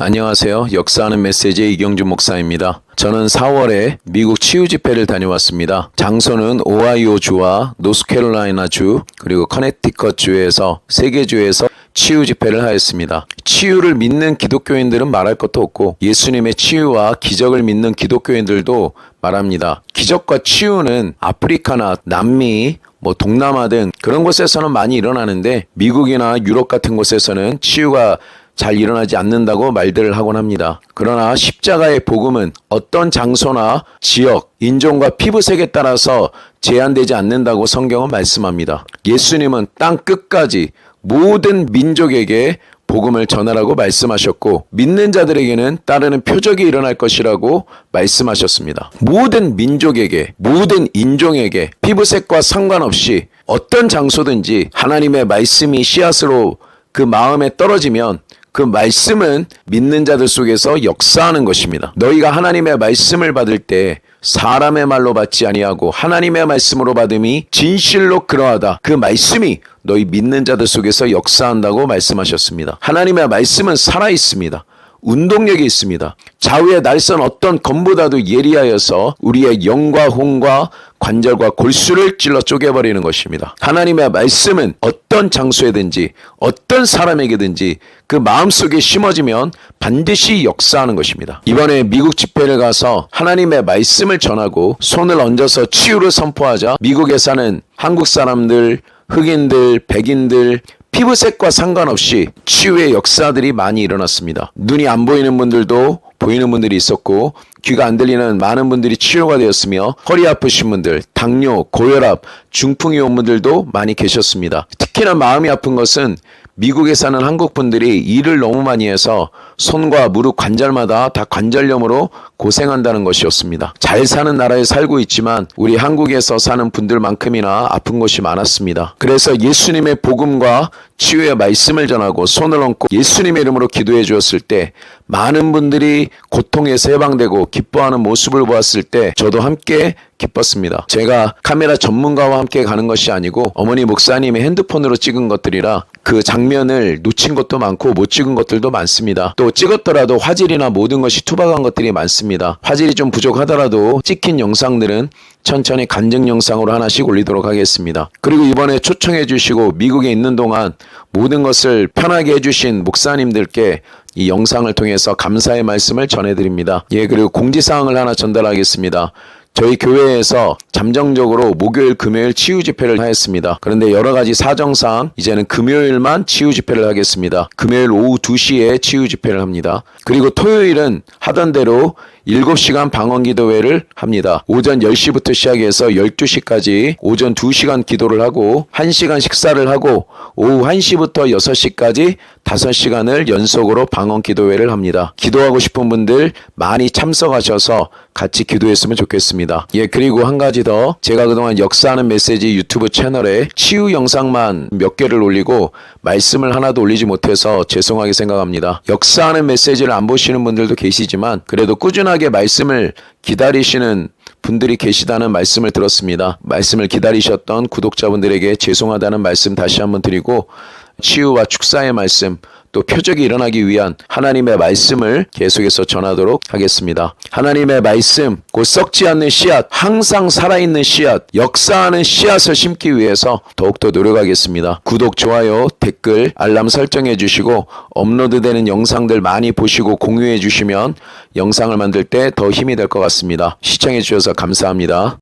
안녕하세요. 역사하는 메시지의 이경준 목사입니다. 저는 4월에 미국 치유 집회를 다녀왔습니다. 장소는 오하이오주와 노스캐롤라이나주 그리고 커네티컷주에서 세 개 주에서 치유 집회를 하였습니다. 치유를 믿는 기독교인들은 말할 것도 없고 예수님의 치유와 기적을 믿는 기독교인들도 말합니다. 기적과 치유는 아프리카나 남미 뭐 동남아 등 그런 곳에서는 많이 일어나는데 미국이나 유럽 같은 곳에서는 치유가 잘 일어나지 않는다고 말들을 하곤 합니다. 그러나 십자가의 복음은 어떤 장소나 지역, 인종과 피부색에 따라서 제한되지 않는다고 성경은 말씀합니다. 예수님은 땅 끝까지 모든 민족에게 복음을 전하라고 말씀하셨고 믿는 자들에게는 따르는 표적이 일어날 것이라고 말씀하셨습니다. 모든 민족에게 모든 인종에게 피부색과 상관없이 어떤 장소든지 하나님의 말씀이 씨앗으로 그 마음에 떨어지면 그 말씀은 믿는 자들 속에서 역사하는 것입니다. 너희가 하나님의 말씀을 받을 때 사람의 말로 받지 아니하고 하나님의 말씀으로 받음이 진실로 그러하다. 그 말씀이 너희 믿는 자들 속에서 역사한다고 말씀하셨습니다. 하나님의 말씀은 살아 있습니다. 운동력이 있습니다. 좌우의 날선 어떤 검보다도 예리하여서 우리의 영과 혼과 관절과 골수를 찔러 쪼개버리는 것입니다. 하나님의 말씀은 어떤 장소에든지 어떤 사람에게든지 그 마음속에 심어지면 반드시 역사하는 것입니다. 이번에 미국 집회를 가서 하나님의 말씀을 전하고 손을 얹어서 치유를 선포하자 미국에 사는 한국 사람들, 흑인들, 백인들, 피부색과 상관없이 치유의 역사들이 많이 일어났습니다. 눈이 안 보이는 분들도 보이는 분들이 있었고 귀가 안 들리는 많은 분들이 치료가 되었으며 허리 아프신 분들, 당뇨, 고혈압, 중풍이 온 분들도 많이 계셨습니다. 특히나 마음이 아픈 것은 미국에 사는 한국 분들이 일을 너무 많이 해서 손과 무릎 관절마다 다 관절염으로 고생한다는 것이었습니다. 잘 사는 나라에 살고 있지만 우리 한국에서 사는 분들만큼이나 아픈 것이 많았습니다. 그래서 예수님의 복음과 치유의 말씀을 전하고 손을 얹고 예수님의 이름으로 기도해 주었을 때 많은 분들이 고통에서 해방되고 기뻐하는 모습을 보았을 때 저도 함께 기뻤습니다. 제가 카메라 전문가와 함께 가는 것이 아니고 어머니 목사님의 핸드폰으로 찍은 것들이라 그 장면을 놓친 것도 많고 못 찍은 것들도 많습니다. 또 찍었더라도 화질이나 모든 것이 투박한 것들이 많습니다. 화질이 좀 부족하더라도 찍힌 영상들은 천천히 간증 영상으로 하나씩 올리도록 하겠습니다. 그리고 이번에 초청해 주시고 미국에 있는 동안 모든 것을 편하게 해주신 목사님들께 이 영상을 통해서 감사의 말씀을 전해드립니다. 예, 그리고 공지사항을 하나 전달하겠습니다. 저희 교회에서 잠정적으로 목요일, 금요일 치유 집회를 하였습니다. 그런데 여러 가지 사정상 이제는 금요일만 치유 집회를 하겠습니다. 금요일 오후 2시에 치유 집회를 합니다. 그리고 토요일은 하던 대로 7시간 방언 기도회를 합니다. 오전 10시부터 시작해서 12시까지 오전 2시간 기도를 하고 1시간 식사를 하고 오후 1시부터 6시까지 5시간을 연속으로 방언 기도회를 합니다. 기도하고 싶은 분들 많이 참석하셔서 같이 기도했으면 좋겠습니다. 예, 그리고 한 가지 더 제가 그동안 역사하는 메시지 유튜브 채널에 치유 영상만 몇 개를 올리고 말씀을 하나도 올리지 못해서 죄송하게 생각합니다. 역사하는 메시지를 안 보시는 분들도 계시지만 그래도 꾸준하게 말씀을 기다리시는 분들이 계시다는 말씀을 들었습니다. 말씀을 기다리셨던 구독자분들에게 죄송하다는 말씀 다시 한번 드리고 치유와 축사의 말씀 또 표적이 일어나기 위한 하나님의 말씀을 계속해서 전하도록 하겠습니다. 하나님의 말씀, 곧 썩지 않는 씨앗, 항상 살아있는 씨앗, 역사하는 씨앗을 심기 위해서 더욱더 노력하겠습니다. 구독, 좋아요, 댓글, 알람 설정해 주시고 업로드되는 영상들 많이 보시고 공유해 주시면 영상을 만들 때 더 힘이 될 것 같습니다. 시청해 주셔서 감사합니다.